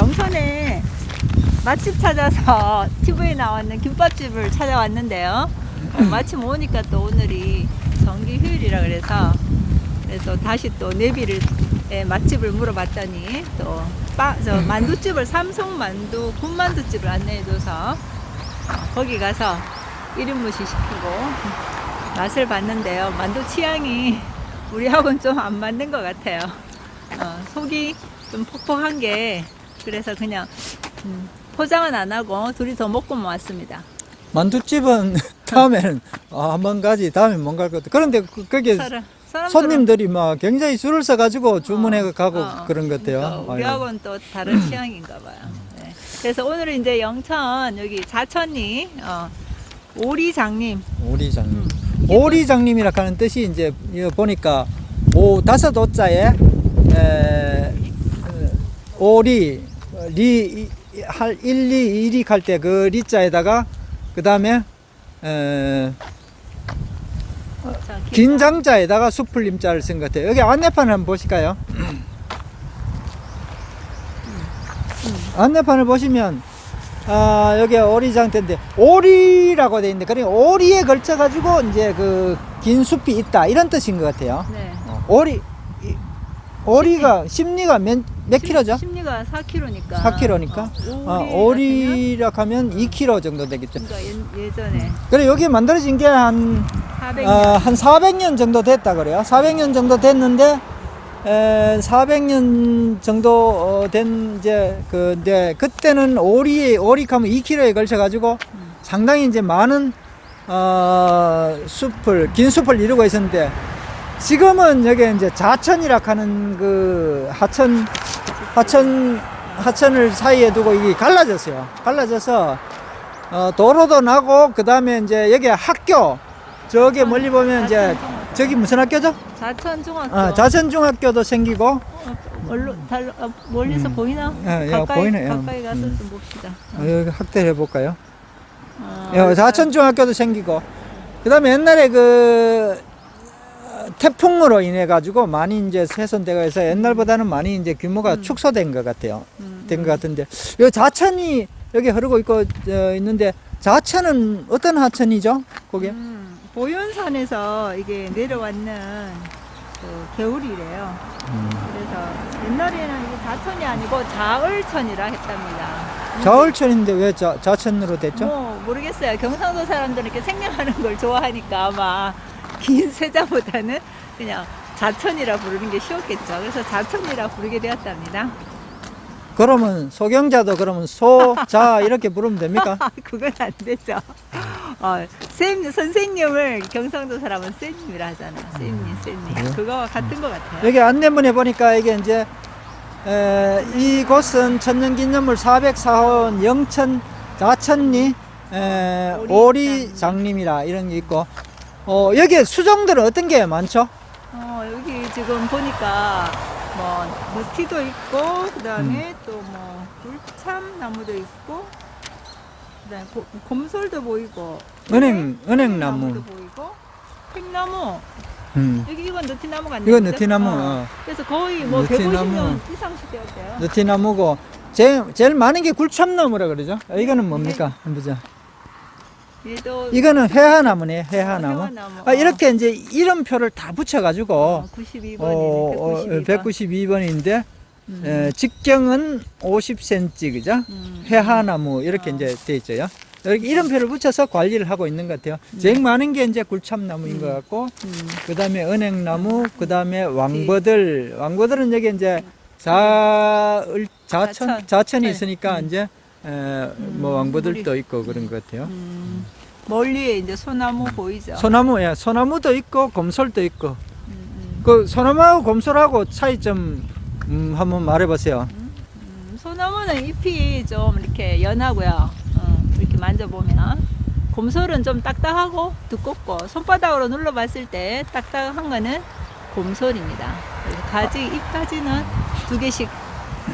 영천에 맛집 찾아서 TV에 나왔는 김밥집을 찾아왔는데요. 어, 마침 오니까 또 오늘이 정기 휴일이라 그래서 그래서 다시 또 내비를 예, 맛집을 물어봤더니 또 빵, 저 만두집을 삼성 만두 군만두집을 안내해줘서 어, 거기 가서 1인분씩 시키고 맛을 봤는데요. 만두 취향이 우리하고는 좀 안 맞는 것 같아요. 어, 속이 좀 퍽퍽한 게 그래서 그냥 음, 포장은 안 하고 둘이 더 먹고만 왔습니다. 만두집은 다음에는 아, 한번 가지 다음에 못갈 것 같아. 그런데 그, 거기 사람, 사람들은- 손님들이 막 굉장히 줄을 서 가지고 주문해 어, 가고 어, 그런 것 같아요. 그러니까 아이고. 우리하고는 또 다른 취향인가 봐요. 네. 그래서 오늘은 이제 영천 여기 자천리 어, 오리장님 오리장님. 음. 오리장님이라 하는 뜻이 이제 이거 보니까 오 다섯 오자에 에, 어, 오리 리 할 1, 2, 1이 할때그 리자에다가 그 다음에 긴장자에다가 수풀림자를 쓴 것 같아요. 여기 안내판 한번 보실까요? 안내판을 보시면 아, 여기 오리장터인데 오리라고 돼 있는데 그러니까 오리에 걸쳐 가지고 이제 그 긴 숲이 있다 이런 뜻인 것 같아요. 네. 어, 오리 이- 오리가 심리가 몇, 몇 킬로죠? 심리 가 4kg니까. 4kg니까? 아, 오리라 하면 2kg 정도 되겠죠. 그러니까 예, 예전에 그래 여기 만들어진 게한 400년. 어, 한 400년 정도 됐다 그래요. 400년 정도 됐는데 에, 400년 정도 어, 된 이제 그 이제 그때는 오리 오리카면 2kg에 걸쳐 가지고 상당히 이제 많은 어, 숲을 긴 숲을 이루고 있었는데 지금은 여기 이제 자천이라 하는 그 하천 하천 하천을 사이에 두고 이게 갈라졌어요. 갈라져서 어, 도로도 나고 그 다음에 이제 여기 학교 저기 멀리 보면 이제 저기 무슨 학교죠? 자천 중학교. 아, 자천중학교도 생기고 어, 얼로 달 어, 멀리서 음. 보이나? 예, 예, 가까이 보이네요. 가까이 가서 음. 좀 봅시다. 어, 여기 확대해 볼까요? 어, 예, 자천중학교도 생기고 그 다음에 옛날에 그 어, 태풍으로 인해 가지고 많이 이제 훼손되고 해서 옛날보다는 많이 이제 규모가 음. 축소된 것 같아요. 음, 된것 같은데 이 자천이 여기 흐르고 있고 어, 있는데 자천은 어떤 하천이죠? 거기? 음, 보현산에서 이게 내려왔는 그 개울이래요. 음. 그래서 옛날에는 이게 자천이 아니고 자을천이라 했답니다. 자월천인데 왜 자, 자천으로 됐죠? 뭐 모르겠어요. 경상도 사람들은 이렇게 생략하는 걸 좋아하니까 아마 긴 세자보다는 그냥 자천이라 부르는 게 쉬웠겠죠. 그래서 자천이라 부르게 되었답니다. 그러면 소경자도 그러면 소자 이렇게 부르면 됩니까? 그건 안 되죠. 어, 쌤, 선생님을 경상도 사람은 쌤님이라 하잖아요. 쌤님, 쌤님. 그래요? 그거와 같은 것 같아요. 여기 안내문에 보니까 이게 이제 에, 이곳은 천년기념물 404호 영천 자천리 에, 오리장님이라 이런 게 있고 어, 여기에 수종들은 어떤 게 많죠? 어, 여기 지금 보니까 뭐 무티도 있고 음. 그다음에 또뭐 굴참 나무도 있고 그다음에 고, 곰솔도 보이고 은행 네, 은행나무 도 보이고 팽나무 음. 여기 이건 느티나무가 아니에요. 이건? 느티나무 어. 어. 그래서 거의 뭐 느티나무. 150년 이상 시대였대요. 느티나무고 제일, 제일 많은 게 굴참나무라 그러죠? 아, 이거는 뭡니까? 한번 보자. 얘도 이거는 회화나무네, 회화나무. 회화나무. 아, 이렇게 이제 이름표를 다 붙여가지고 어, 92번이네. 어, 192번. 192번인데 음. 에, 직경은 50cm 그죠? 음. 회화나무 이렇게 어. 이제 돼 있죠. 여기 이름표를 붙여서 관리를 하고 있는 것 같아요. 제일 많은 게 이제 굴참나무인 것 같고 음. 그 다음에 은행나무, 그 다음에 왕버들. 왕버들은 여기 이제 자을 자천 자천. 자천이 네. 있으니까 이제 에, 뭐 왕버들도 있고 그런 것 같아요. 음. 멀리에 이제 소나무 보이죠? 소나무, 예, 소나무도 있고 검솔도 있고. 음, 음. 그 소나무하고 검솔하고 차이점 음, 한번 말해보세요. 음, 소나무는 잎이 좀 이렇게 연하고요. 어, 이렇게 만져보면. 곰솔은 좀 딱딱하고 두껍고 손바닥으로 눌러봤을 때 딱딱한 거는 곰솔입니다. 그래서 가지 잎까지는 두 개씩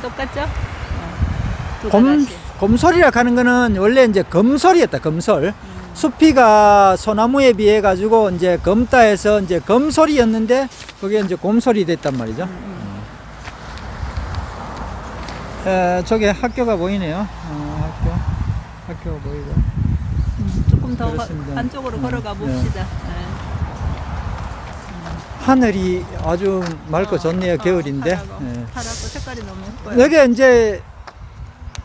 똑같죠? 어, 두 검, 가닥 씩. 검솔이라 하는 거는 원래 이제 검솔이었다, 검솔. 음, 수피가 소나무에 비해 가지고 이제 검다해서 이제 검솔이었는데 그게 이제 곰솔이 됐단 말이죠. 음, 음. 에, 저게 학교가 보이네요. 어, 학교. 학교가 보이고. 음, 조금 더 그렇습니다. 안쪽으로 음, 걸어가 네. 봅시다. 네. 하늘이 아주 맑고 어, 좋네요. 어, 겨울인데. 파랗고, 예. 파랗고 색깔이 너무 예뻐요. 여기 이제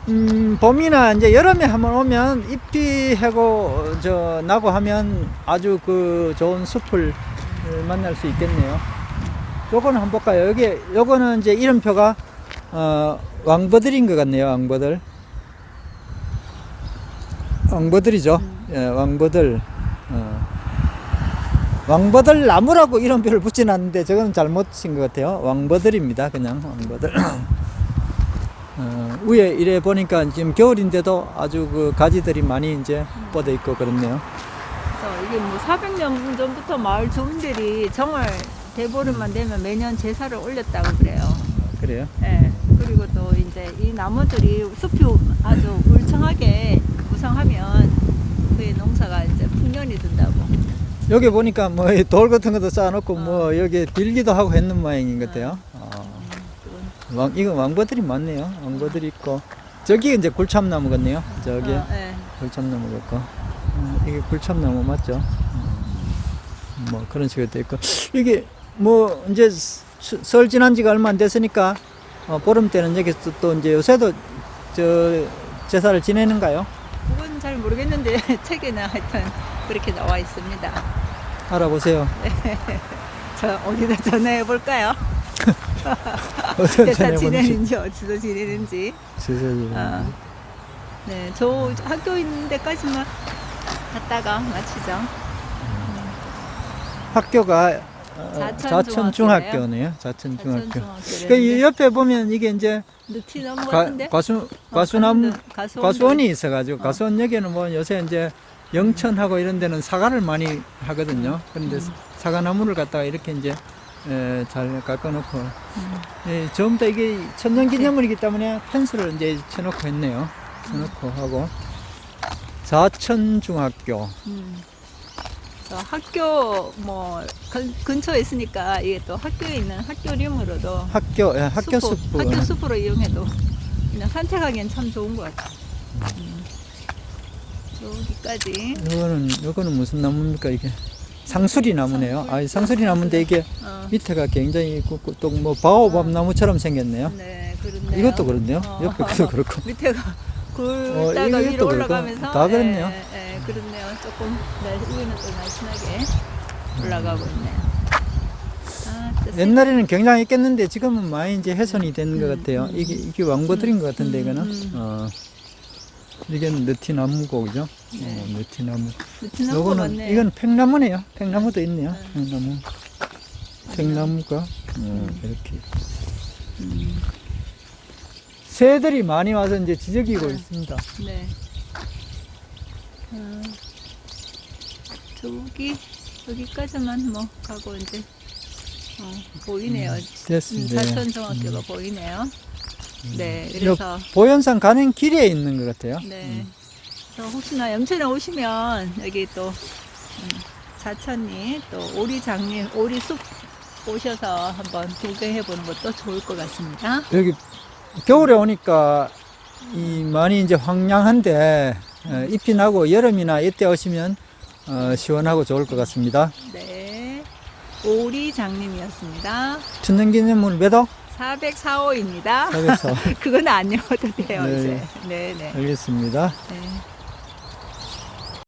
음, 봄이나 이제 여름에 한번 오면 잎이 해고 저 나고 하면 아주 그 좋은 숲을 만날 수 있겠네요. 요거는 한번 볼까요? 여기 요거는 이제 이름표가 어, 왕버들인 것 같네요. 왕버들. 왕버들이죠. 음. 예, 왕버들. 어. 왕버들 나무라고 이름표를 붙진 않는데 저거는 잘못인 것 같아요. 왕버들입니다. 그냥 왕버들. 어, 위에 이래 보니까 지금 겨울인데도 아주 그 가지들이 많이 이제 뻗어 있고 그렇네요. 그래서 이게 뭐 400년 전부터 마을 주민들이 정월 대보름만 되면 매년 제사를 올렸다고 그래요. 그래요? 예. 그리고 또 이제 이 나무들이 숲이 아주 울창하게 무성하면 그의 농사가 이제 풍년이 든다고. 여기 보니까 뭐 돌 같은 것도 쌓아놓고 뭐 여기 빌기도 하고 했는 모양인 것 같아요. 어. 왕, 이건 왕버들이 많네요. 왕버들이 있고 저기 이제 굴참나무 같네요. 저기 어, 예. 굴참나무 같고 어, 이게 굴참나무 맞죠? 어. 뭐 그런 식으로 돼 있고 이게 뭐 이제 수- 설 지난 지가 얼마 안 됐으니까 어, 보름 때는 여기서 또 이제 요새도 저 제사를 지내는가요? 그건 잘 모르겠는데 책에는 하여튼 그렇게 나와 있습니다. 알아보세요. 저 어디다 전화해 볼까요? 제사 전에 보는지. 지내는지 어디서 지내는지. 제사 어. 네, 저 학교 있는 데까지만 갔다가 마치죠. 학교가 어, 자천 자천 중학교네요. 자천 중학교. 중학교. 그이 옆에 보면 이게 이제 느티 넘어 가, 같은데. 과수 어, 과수나무. 과수원이 있어가지고 어. 과수원역에는 뭐 요새 이제 영천하고 이런 데는 사과를 많이 하거든요. 그런데 음. 사과나무를 갖다가 이렇게 이제 에, 잘 깎아놓고 음. 예, 전부 다 이게 천년기념물이기 때문에 펜스를 이제 쳐놓고 했네요. 쳐놓고 하고 자천중학교 음. 저 학교 뭐 근, 근처에 있으니까 이게 또 학교에 있는 학교림으로도 학교 예, 학교 숲, 숲 학교 숲으로 이용해도 그냥 산책하기엔 참 좋은 것 같아요. 음. 여기까지. 이거는 이거는 무슨 나무입니까 이게 상수리 나무네요. 아 상수리 나무인데 이게 어. 밑에가 굉장히 또뭐 바오밥 나무처럼 생겼네요. 네, 그렇네요. 이것도 그렇네요. 어. 옆에 것도 그렇고. 밑에가 어, 굴다가 이것도 위로. 올라가면서 다 그렇네요. 예, 예, 그렇네요. 조금 날, 위는 또 날씬하게 올라가고 있네요. 아, 또 옛날에는 굉장했겠는데 지금은 많이 이제 훼손이 된것 음, 같아요. 음. 이게 이게 왕버들인 것 같은데 음, 이거는 음. 어 이게 느티나무고 그죠? 네. 어, 느티나무. 느티나무가 요거는 많네요. 이건 팽나무네요. 팽나무도 있네요. 네. 팽나무. 팽나무가 어, 이렇게 음, 새들이 많이 와서 이제 지저귀고 네. 있습니다. 네. 아, 저기 여기까지만 뭐 가고 이제 어, 보이네요. 음, 됐습니다. 사천 중학교가 보이네요. 네, 요 그래서 보현산 가는 길에 있는 것 같아요. 네. 그래서 혹시나 염천에 오시면 여기 또 음, 사천리 또 오리장님 오리숲 오셔서 한번 구경해 보는 것도 좋을 것 같습니다. 여기 겨울에 오니까 이 많이 이제 황량한데 어, 잎이 나고 여름이나 이때 오시면 어, 시원하고 좋을 것 같습니다. 네. 오리장님이었습니다. 천년기념물 매도 404호입니다. 404 그건 안 읽어도 돼요, 네. 이제. 네, 네. 알겠습니다. 네.